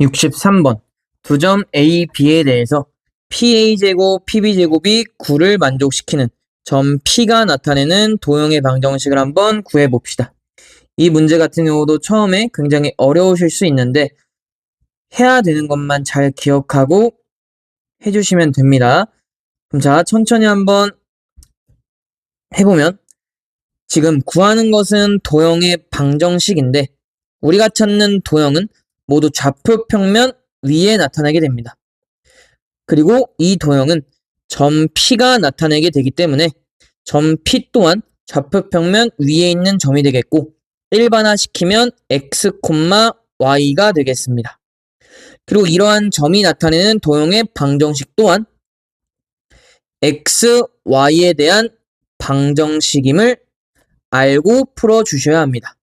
63번 두 점 A, B에 대해서 PA제곱, PB제곱이 9를 만족시키는 점 P가 나타내는 도형의 방정식을 한번 구해봅시다. 이 문제 같은 경우도 처음에 굉장히 어려우실 수 있는데 해야 되는 것만 잘 기억하고 해주시면 됩니다. 그럼 자, 천천히 한번 해보면 지금 구하는 것은 도형의 방정식인데 우리가 찾는 도형은 모두 좌표 평면 위에 나타나게 됩니다. 그리고 이 도형은 점 P가 나타내게 되기 때문에 점 P 또한 좌표 평면 위에 있는 점이 되겠고 일반화시키면 x, y가 되겠습니다. 그리고 이러한 점이 나타내는 도형의 방정식 또한 x, y에 대한 방정식임을 알고 풀어주셔야 합니다.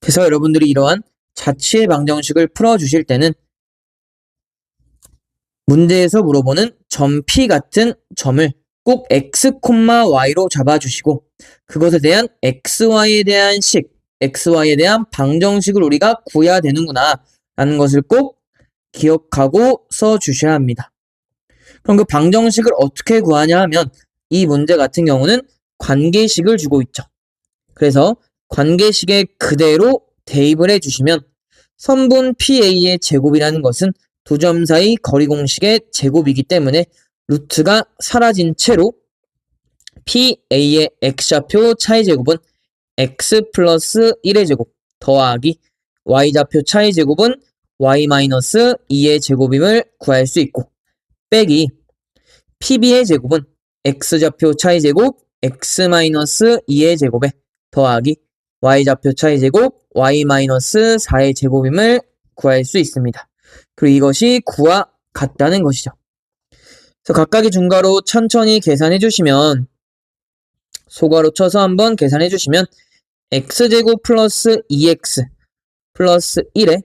그래서 여러분들이 이러한 자취의 방정식을 풀어주실 때는 문제에서 물어보는 점 P 같은 점을 꼭 x, y로 잡아주시고 그것에 대한 xy에 대한 식, xy에 대한 방정식을 우리가 구해야 되는구나 라는 것을 꼭 기억하고 써주셔야 합니다. 그럼 그 방정식을 어떻게 구하냐 하면 이 문제 같은 경우는 관계식을 주고 있죠. 그래서 관계식에 그대로 대입을 해주시면 선분 PA의 제곱이라는 것은 두 점 사이 거리 공식의 제곱이기 때문에 루트가 사라진 채로 PA의 X좌표 차이 제곱은 X 플러스 1의 제곱 더하기 Y좌표 차이 제곱은 Y 마이너스 2의 제곱임을 구할 수 있고 빼기 PB의 제곱은 X좌표 차이 제곱 X 마이너스 2의 제곱에 더하기 Y좌표 차이 제곱 Y 마이너스 4의 제곱임을 구할 수 있습니다. 그리고 이것이 9와 같다는 것이죠. 그래서 각각의 중괄호 천천히 계산해 주시면 소괄호 쳐서 한번 계산해 주시면 x제곱 플러스 2x 플러스 1에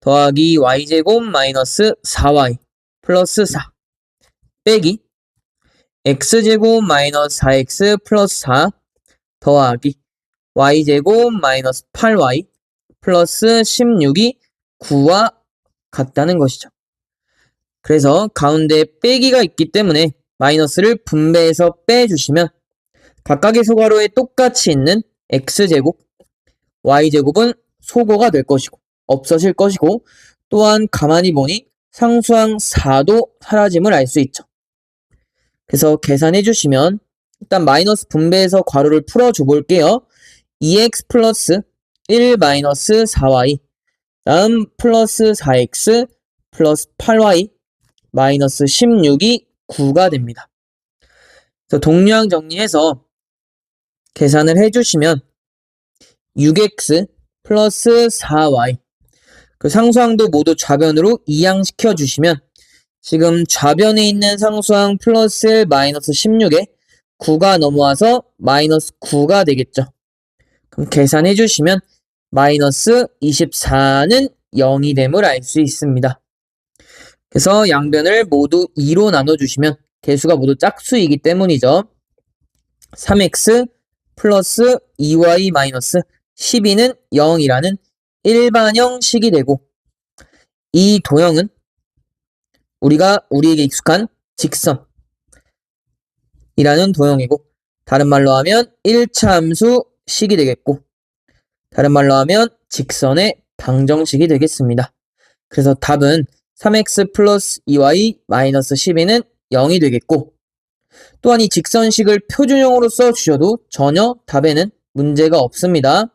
더하기 y제곱 마이너스 4y 플러스 4 빼기 x제곱 마이너스 4x 플러스 4 더하기 y제곱 마이너스 8y 플러스 16이 9와 같다는 것이죠. 그래서 가운데 빼기가 있기 때문에 마이너스를 분배해서 빼주시면 각각의 소괄호에 똑같이 있는 x제곱, y제곱은 소거가 될 것이고 없어질 것이고 또한 가만히 보니 상수항 4도 사라짐을 알 수 있죠. 그래서 계산해 주시면 일단 마이너스 분배해서 괄호를 풀어줘 볼게요. 2x 플러스 1 마이너스 4y 다음 플러스 4x 플러스 8y 마이너스 16이 9가 됩니다. 그래서 동류항 정리해서 계산을 해주시면 6x 플러스 4y 그 상수항도 모두 좌변으로 이항시켜 주시면 지금 좌변에 있는 상수항 플러스 1 마이너스 16에 9가 넘어와서 마이너스 9가 되겠죠. 그럼 계산해 주시면 마이너스 24는 0이 됨을 알 수 있습니다. 그래서 양변을 모두 2로 나눠주시면 개수가 모두 짝수이기 때문이죠. 3x 플러스 2y 마이너스 12는 0이라는 일반형 식이 되고 이 도형은 우리가 우리에게 익숙한 직선 이라는 도형이고 다른 말로 하면 1차 함수 식이 되겠고 다른 말로 하면 직선의 방정식이 되겠습니다. 그래서 답은 3x 플러스 2y 마이너스 12는 0이 되겠고 또한 이 직선식을 표준형으로 써주셔도 전혀 답에는 문제가 없습니다.